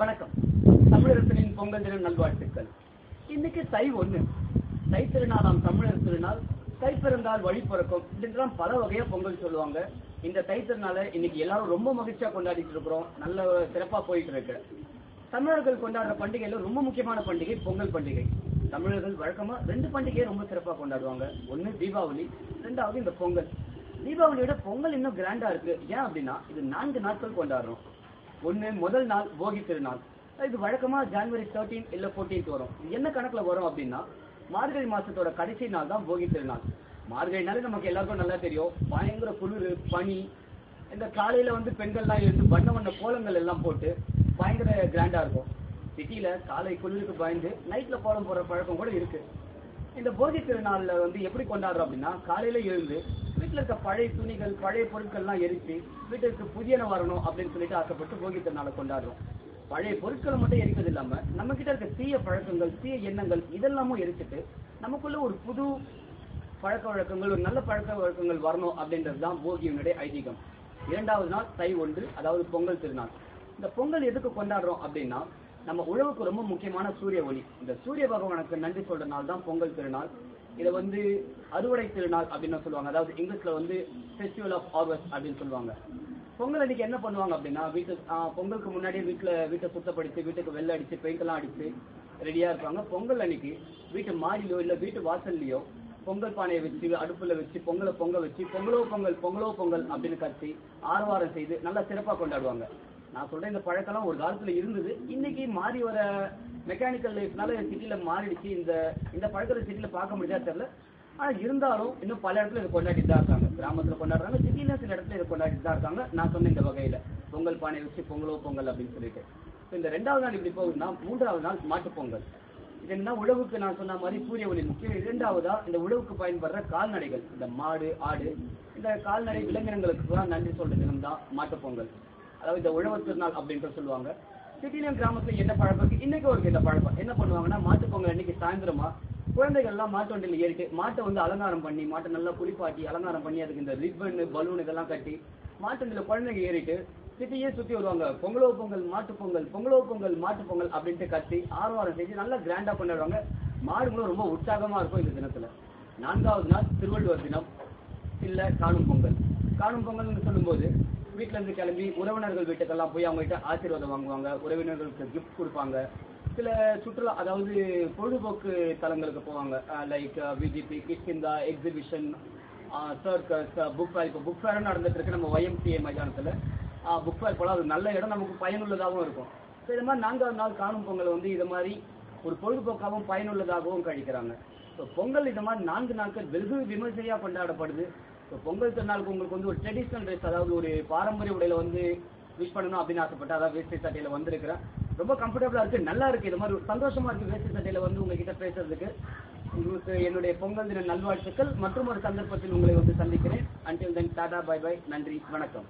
வணக்கம். தமிழரசனின் பொங்கல் தின நல்வாழ்த்துக்கள். இன்னைக்கு தை ஒண்ணு. தை திருநாளாம் தமிழர் திருநாள். தை பிறந்தால் வழி பிறக்கும் இதெல்லாம் பல வகையா பொங்கல் சொல்லுவாங்க. இந்த தை திருநாளை இன்னைக்கு எல்லாரும் ரொம்ப மகிழ்ச்சியா கொண்டாடிட்டு இருக்கிறோம். நல்ல சிறப்பா போயிட்டு இருக்கு. தமிழர்கள் கொண்டாடுற பண்டிகையில ரொம்ப முக்கியமான பண்டிகை பொங்கல் பண்டிகை. தமிழர்கள் வழக்கமா ரெண்டு பண்டிகையை ரொம்ப சிறப்பா கொண்டாடுவாங்க. ஒண்ணு தீபாவளி ரெண்டாவது இந்த பொங்கல். தீபாவளியோட பொங்கல் இன்னும் கிராண்டா இருக்கு. ஏன் அப்படின்னா இது நான்கு நாட்கள் கொண்டாடுறோம். ஒன்னு முதல் நாள் போகி திருநாள். இது வழக்கமா ஜனவரி 13 இல்ல 14 வரும். என்ன கணக்குல வரும் அப்படின்னா மார்கழி மாசத்தோட கடைசி நாள் தான் போகி திருநாள். மார்கழினாலே நமக்கு எல்லாருக்கும் நல்லா தெரியும். பயங்கர குளிர் பனி இந்த காலையில வந்து பெண்கள்லாம் எழுந்து வண்ண வண்ண கோலங்கள் எல்லாம் போட்டு பயங்கர கிராண்டா இருக்கும். சிட்டில காலை குளிருக்கு பயந்து நைட்ல கோலம் போடுற பழக்கம் கூட இருக்கு. இந்த போகி திருநாள்ல வந்து எப்படி கொண்டாடுறோம் அப்படின்னா காலையில எழுந்து வீட்டுல இருக்க பழைய துணிகள் பழைய பொருட்கள்லாம் எரிச்சு வீட்டுக்கு புதியன வரணும் அப்படின்னு சொல்லிட்டு ஆசைப்பட்டு போகி திருநாளை கொண்டாடுறோம். பழைய பொருட்களை மட்டும் எரிக்கிறது இல்லாம நம்ம கிட்ட இருக்க தீய பழக்கங்கள் தீய எண்ணங்கள் இதெல்லாமும் எரிச்சிட்டு நமக்குள்ள ஒரு புது பழக்க வழக்கங்கள் ஒரு நல்ல பழக்க வழக்கங்கள் வரணும் அப்படின்றது தான் போகியினுடைய ஐதீகம். இரண்டாவது நாள் தை ஒன்று அதாவது பொங்கல் திருநாள். இந்த பொங்கல் எதுக்கு கொண்டாடுறோம் அப்படின்னா நம்ம உழவுக்கு ரொம்ப முக்கியமான சூரிய ஒளி. இந்த சூரிய பகவானுக்கு நன்றி சொல்ற நாள் தான் பொங்கல் திருநாள். இதை வந்து அறுவடை திருநாள் அப்படின்னு சொல்லுவாங்க. அதாவது இங்கிலீஷ்ல வந்து ஃபெஸ்டிவல் ஆஃப் ஹார்வெஸ்ட் அப்படின்னு சொல்லுவாங்க. பொங்கல் அன்னைக்கு என்ன பண்ணுவாங்க அப்படின்னா வீட்டு ஆஹ் பொங்கலுக்கு முன்னாடியே வீட்டுல வீட்டை சுத்தப்படுத்தி வீட்டுக்கு வெள்ளை அடிச்சு பெயிண்ட் எல்லாம் அடிச்சு ரெடியா இருப்பாங்க. பொங்கல் அன்னைக்கு வீட்டு மாடியிலோ இல்ல வீட்டு வாசல்லையோ பொங்கல் பானையை வச்சு அடுப்புல வச்சு பொங்கலை பொங்க வச்சு பொங்கலோ பொங்கல் பொங்கலோ பொங்கல் அப்படின்னு கத்தி ஆர்வாரம் செய்து நல்லா சிறப்பா கொண்டாடுவாங்க. நான் சொல்றேன் இந்த பழக்கம்லாம் ஒரு காலத்துல இருந்தது. இன்னைக்கு மாறி வர மெக்கானிக்கல் லைஃப்னால சிட்டில மாறிடுச்சு. இந்த இந்த பழக்கத்தை சிட்டில பார்க்க முடியாத தெரியல. ஆனா இருந்தாலும் இன்னும் பல இடத்துல இதை கொண்டாடிட்டு தான் இருக்காங்க. கிராமத்துல கொண்டாடுறாங்க சிட்டில சில இடத்துல இதை கொண்டாடிட்டு தான் இருக்காங்க. நான் சொன்ன இந்த வகையில. பொங்கல் பானை வச்சு பொங்கலோ பொங்கல் அப்படின்னு சொல்லிட்டு. இந்த ரெண்டாவது நாள் இப்படி போகுதுன்னா மூன்றாவது நாள் மாட்டுப் பொங்கல். இது என்ன உழவுக்கு நான் சொன்ன மாதிரி சூரிய ஒளி முக்கியம். இரண்டாவதா இந்த உழவுக்கு பயன்படுற கால்நடைகள். இந்த மாடு ஆடு. இந்த கால்நடை விலங்கினங்களுக்கு நன்றி சொல்ற தினம் தான் மாட்டுப் பொங்கல். அதாவது இந்த உழவர் திருநாள் அப்படின்ற சொல்லுவாங்க. சிட்டிலையும் கிராமத்துல என்ன பழக்கம் இருக்கு? இன்னைக்கு ஒரு இந்த பழக்கம்? என்ன பண்ணுவாங்கன்னா மாட்டுப்பொங்கல் அன்னைக்கு சாயந்தரமா குழந்தைகள் எல்லாம் மாட்டு வண்டியில ஏறிட்டு மாட்டை வந்து அலங்காரம் பண்ணி மாட்டை நல்லா குளிப்பாட்டி அலங்காரம் பண்ணி அதுக்கு இந்த ரிப்பன் பலூன் இதெல்லாம் கட்டி மாட்டு வண்டியில குழந்தைங்க ஏறிட்டு சிட்டியே சுத்தி வருவாங்க. பொங்கலோ பொங்கல் மாட்டு பொங்கல் பொங்கலோ பொங்கல் மாட்டு பொங்கல் அப்படின்ட்டு கத்தி ஆர்வாரம் செஞ்சு நல்லா கிராண்டா கொண்டாடுவாங்க. மாடுகளும் ரொம்ப உற்சாகமா இருக்கும் இந்த தினத்துல. நான்காவது நாள் திருவள்ளுவர் தினம். இல்ல காணும் பொங்கல். காணும் பொங்கல்னு சொல்லும்போது வீட்ல இருந்து கிளம்பி உறவினர்கள் வீட்டுக்கெல்லாம் போய் அவங்க கிட்ட ஆசீர்வாதம் வாங்குவாங்க. உறவினர்களுக்கு கிஃப்ட் கொடுப்பாங்க. சில சுற்றுலா அதாவது பொழுதுபோக்கு தலங்களுக்கு போவாங்க. Like VGP Kishkinta exhibition circus book fair இப்போ புக் ஃபேர் நடந்துட்டு இருக்கு நம்ம ஒய்எம்சிஏ மைதானத்துல. புக் ஃபேர் போல அது நல்ல இடம் நமக்கு பயனுள்ளதாகவும் இருக்கும். ஸோ இது மாதிரி நான்காவது நாள் காணும் பொங்கல் வந்து இது மாதிரி ஒரு பொழுதுபோக்காகவும் பயனுள்ளதாகவும் கழிக்கிறாங்க. ஸோ பொங்கல் இது மாதிரி நான்கு நாட்கள் வெகு விமர்சையாக கொண்டாடப்படுது. பொங்கல் திருநாளுக்கு உங்களுக்கு வந்து ஒரு ட்ரெடிஷ்னல் ட்ரெஸ் அதாவது ஒரு பாரம்பரிய உடையில வந்து விஷ் பண்ணணும் அப்படின்னு ஆசைப்பட்டு அதாவது வேஷ்டி சட்டையில வந்திருக்கிறேன். ரொம்ப கம்ஃபர்டபுளா இருக்கு நல்லா இருக்கு. இது மாதிரி ஒரு சந்தோஷமா இருக்கு வேஷ்டி சட்டையில வந்து உங்ககிட்ட பேசுறதுக்கு. உங்களுக்கு என்னுடைய பொங்கல் தின நல்வாழ்த்துக்கள். மற்றும் ஒரு சந்தர்ப்பத்தில் உங்களை வந்து சந்திக்கிறேன். Until then tata bye bye நன்றி வணக்கம்.